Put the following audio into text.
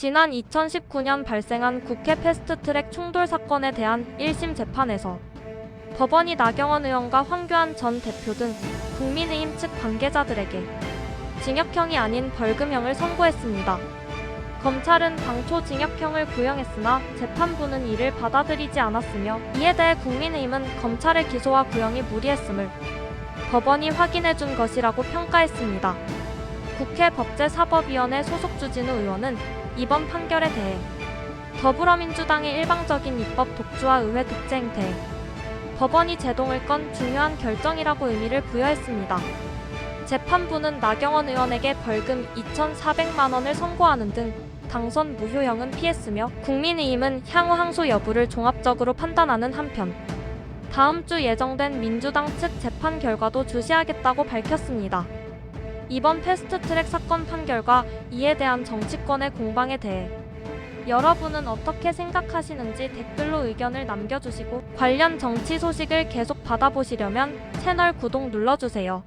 지난 2019년 발생한 국회 패스트트랙 충돌 사건에 대한 1심 재판에서 법원이 나경원 의원과 황교안 전 대표 등 국민의힘 측 관계자들에게 징역형이 아닌 벌금형을 선고했습니다. 검찰은 당초 징역형을 구형했으나 재판부는 이를 받아들이지 않았으며 이에 대해 국민의힘은 검찰의 기소와 구형이 무리했음을 법원이 확인해 준 것이라고 평가했습니다. 국회 법제사법위원회 소속 주진우 의원은 이번 판결에 대해 더불어민주당의 일방적인 입법 독주와 의회 독재 행태, 법원이 제동을 건 중요한 결정이라고 의미를 부여했습니다. 재판부는 나경원 의원에게 벌금 2,400만 원을 선고하는 등 당선 무효형은 피했으며 국민의힘은 향후 항소 여부를 종합적으로 판단하는 한편 다음 주 예정된 민주당 측 재판 결과도 주시하겠다고 밝혔습니다. 이번 패스트트랙 사건 판결과 이에 대한 정치권의 공방에 대해 여러분은 어떻게 생각하시는지 댓글로 의견을 남겨주시고 관련 정치 소식을 계속 받아보시려면 채널 구독 눌러주세요.